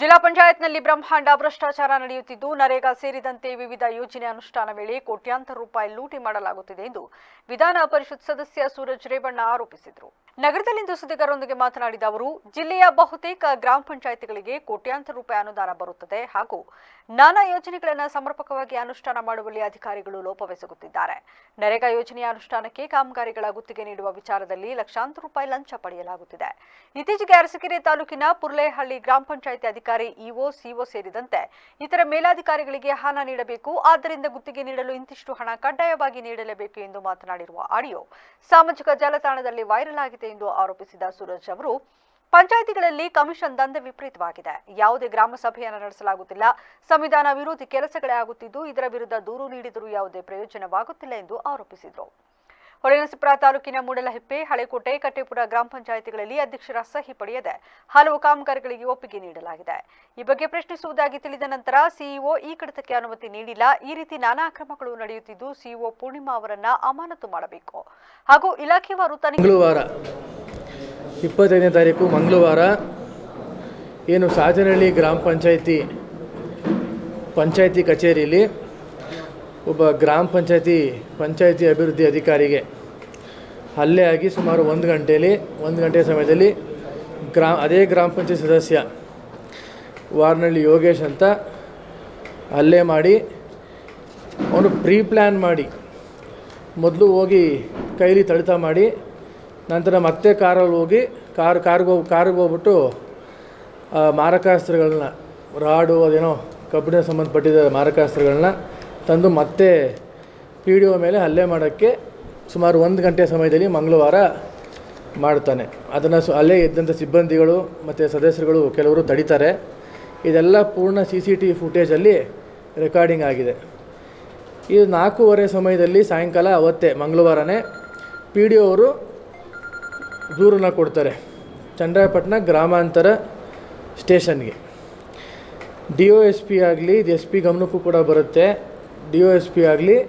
ಜಿಲ್ಲಾ ಪಂಚಾಯತ್ನಲ್ಲಿ ಬ್ರಹ್ಮಾಂಡ ಭ್ರಷ್ಟಾಚಾರ ನಡೆಯುತ್ತಿದ್ದು, ನರೇಗಾ ಸೇರಿದಂತೆ ವಿವಿಧ ಯೋಜನೆ ಅನುಷ್ಠಾನ ವೇಳೆ ಕೋಟ್ಯಾಂತರ ರೂಪಾಯಿ ಲೂಟಿ ಮಾಡಲಾಗುತ್ತಿದೆ ಎಂದು ವಿಧಾನ ಪರಿಷತ್ ಸದಸ್ಯ ಸೂರಜ್ ರೇವಣ್ಣ ಆರೋಪಿಸಿದರು. ನಗರದಲ್ಲಿಂದು ಸುದ್ದಿಗಾರರೊಂದಿಗೆ ಮಾತನಾಡಿದ ಅವರು, ಜಿಲ್ಲೆಯ ಬಹುತೇಕ ಗ್ರಾಮ ಪಂಚಾಯತ್ಗಳಿಗೆ ಕೋಟ್ಯಾಂತರ ರೂಪಾಯಿ ಅನುದಾನ ಬರುತ್ತದೆ ಹಾಗೂ ನಾನಾ ಯೋಜನೆಗಳನ್ನು ಸಮರ್ಪಕವಾಗಿ ಅನುಷ್ಠಾನ ಮಾಡುವಲ್ಲಿ ಅಧಿಕಾರಿಗಳು ಲೋಪವೆಸಗುತ್ತಿದ್ದಾರೆ. ನರೇಗಾ ಯೋಜನೆಯ ಅನುಷ್ಠಾನಕ್ಕೆ ಕಾಮಗಾರಿಗಳ ಗುತ್ತಿಗೆ ನೀಡುವ ವಿಚಾರದಲ್ಲಿ ಲಕ್ಷಾಂತರ ರೂಪಾಯಿ ಲಂಚ ಪಡೆಯಲಾಗುತ್ತಿದೆ. ಇತ್ತೀಚೆಗೆ ಅರಸಕೆರೆ ತಾಲೂಕಿನ ಪುರ್ಲೆಹಳ್ಳಿ ಗ್ರಾಮ ಪಂಚಾಯಿತಿ ಅಧಿಕಾರಿ, ಇಒ, ಸಿಒ ಸೇರಿದಂತೆ ಇತರ ಮೇಲಾಧಿಕಾರಿಗಳಿಗೆ ಹಣ ನೀಡಬೇಕು. ಆದ್ದರಿಂದ ಗುತ್ತಿಗೆ ನೀಡಲು ಇಂತಿಷ್ಟು ಹಣ ಕಡ್ಡಾಯವಾಗಿ ನೀಡಲೇಬೇಕು ಎಂದು ಮಾತನಾಡಿರುವ ಆಡಿಯೋ ಸಾಮಾಜಿಕ ಜಾಲತಾಣದಲ್ಲಿ ವೈರಲ್ ಆಗಿದೆ ಎಂದು ಆರೋಪಿಸಿದ ಸೂರಜ್ ಅವರು, ಪಂಚಾಯಿತಿಗಳಲ್ಲಿ ಕಮಿಷನ್ ದಂಧೆ ವಿಪರೀತವಾಗಿದೆ. ಯಾವುದೇ ಗ್ರಾಮ ಸಭೆಯನ್ನು ನಡೆಸಲಾಗುತ್ತಿಲ್ಲ. ಸಂವಿಧಾನ ವಿರೋಧಿ ಕೆಲಸಗಳೇ ಆಗುತ್ತಿದ್ದು, ಇದರ ವಿರುದ್ಧ ದೂರು ನೀಡಿದರೂ ಯಾವುದೇ ಪ್ರಯೋಜನವಾಗುತ್ತಿಲ್ಲ ಎಂದು ಆರೋಪಿಸಿದರು. ಹೊಳೆನರಸೀಪುರ ತಾಲೂಕಿನ ಮೂಡಲಹಿಪ್ಪೆ, ಹಳೆಕೋಟೆ, ಕಟ್ಟೆಪುರ ಗ್ರಾಮ ಪಂಚಾಯಿತಿಗಳಲ್ಲಿ ಅಧ್ಯಕ್ಷರ ಸಹಿ ಪಡೆಯದೆ ಹಲವು ಕಾಮಗಾರಿಗಳಿಗೆ ಒಪ್ಪಿಗೆ ನೀಡಲಾಗಿದೆ. ಈ ಬಗ್ಗೆ ಪ್ರಶ್ನಿಸುವುದಾಗಿ ತಿಳಿದ ನಂತರ ಸಿಇಒ ಈ ಕಡತಕ್ಕೆ ಅನುಮತಿ ನೀಡಿಲ್ಲ. ಈ ರೀತಿ ನಾನಾ ಕ್ರಮಗಳು ನಡೆಯುತ್ತಿದ್ದು ಸಿಇಒ ಪೂರ್ಣಿಮಾ ಅವರನ್ನ ಅಮಾನತು ಮಾಡಬೇಕು. ಹಾಗೂ ಇಲಾಖೆವಾರು ಮಂಗಳವಾರ, ಇಪ್ಪತ್ತೈದನೇ ತಾರೀಕು ಮಂಗಳವಾರ ಏನು ಸಾಜನಹಳ್ಳಿ ಗ್ರಾಮ ಪಂಚಾಯಿತಿ ಪಂಚಾಯಿತಿ ಕಚೇರಿಯಲ್ಲಿ ಒಬ್ಬ ಗ್ರಾಮ ಪಂಚಾಯಿತಿ ಪಂಚಾಯಿತಿ ಅಭಿವೃದ್ಧಿ ಅಧಿಕಾರಿಗೆ ಹಲ್ಲೆ ಆಗಿ ಸುಮಾರು ಒಂದು ಗಂಟೆಯಲ್ಲಿ ಒಂದು ಗಂಟೆ ಸಮಯದಲ್ಲಿ ಗ್ರಾ, ಅದೇ ಗ್ರಾಮ ಪಂಚಾಯತ್ ಸದಸ್ಯ ವಾರ್ನಳ್ಳಿ ಯೋಗೇಶ್ ಅಂತ ಹಲ್ಲೆ ಮಾಡಿ, ಅವನು ಪ್ರೀ ಪ್ಲ್ಯಾನ್ ಮಾಡಿ, ಮೊದಲು ಹೋಗಿ ಕೈಲಿ ತಳಿತ ಮಾಡಿ, ನಂತರ ಮತ್ತೆ ಕಾರಲ್ಲಿ ಹೋಗಿ ಕಾರ್, ಕಾರ್ಗೆ ಹೋಗಿ, ಕಾರ್ಗೆ ಹೋಗ್ಬಿಟ್ಟು ಮಾರಕಾಸ್ತ್ರಗಳನ್ನ, ರಾಡು, ಅದೇನೋ ಕಬ್ಬಿಣ ಸಂಬಂಧಪಟ್ಟಿದ್ದ ಮಾರಕಾಸ್ತ್ರಗಳನ್ನ ತಂದು ಮತ್ತೆ ಪಿ ಡಿ ಒ ಮೇಲೆ ಹಲ್ಲೆ ಮಾಡೋಕ್ಕೆ ಸುಮಾರು ಒಂದು ಗಂಟೆ ಸಮಯದಲ್ಲಿ ಮಂಗಳವಾರ ಮಾಡ್ತಾನೆ. ಅದನ್ನು ಸು ಅಲ್ಲೇ ಇದ್ದಂಥ ಸಿಬ್ಬಂದಿಗಳು ಮತ್ತು ಸದಸ್ಯರುಗಳು ಕೆಲವರು ತಡಿತಾರೆ. ಇದೆಲ್ಲ ಪೂರ್ಣ ಸಿ ಸಿ ಟಿ ವಿ ಫುಟೇಜಲ್ಲಿ ರೆಕಾರ್ಡಿಂಗ್ ಆಗಿದೆ. ಇದು ನಾಲ್ಕೂವರೆ ಸಮಯದಲ್ಲಿ ಸಾಯಂಕಾಲ ಅವತ್ತೇ, ಮಂಗಳವಾರನೇ ಪಿ ಡಿ ಅವರು ದೂರನ್ನ ಕೊಡ್ತಾರೆ. ಚಂದ್ರಪಟ್ಟಣ ಗ್ರಾಮಾಂತರ ಸ್ಟೇಷನ್ಗೆ. ಡಿ ಒ ಎಸ್ ಪಿ ಆಗಲಿ, ಇದು ಎಸ್ ಪಿ ಗಮನಕ್ಕೂ ಕೂಡ ಬರುತ್ತೆ. ಡಿ ಒ ಎಸ್ ಪಿ ಆಗಲಿ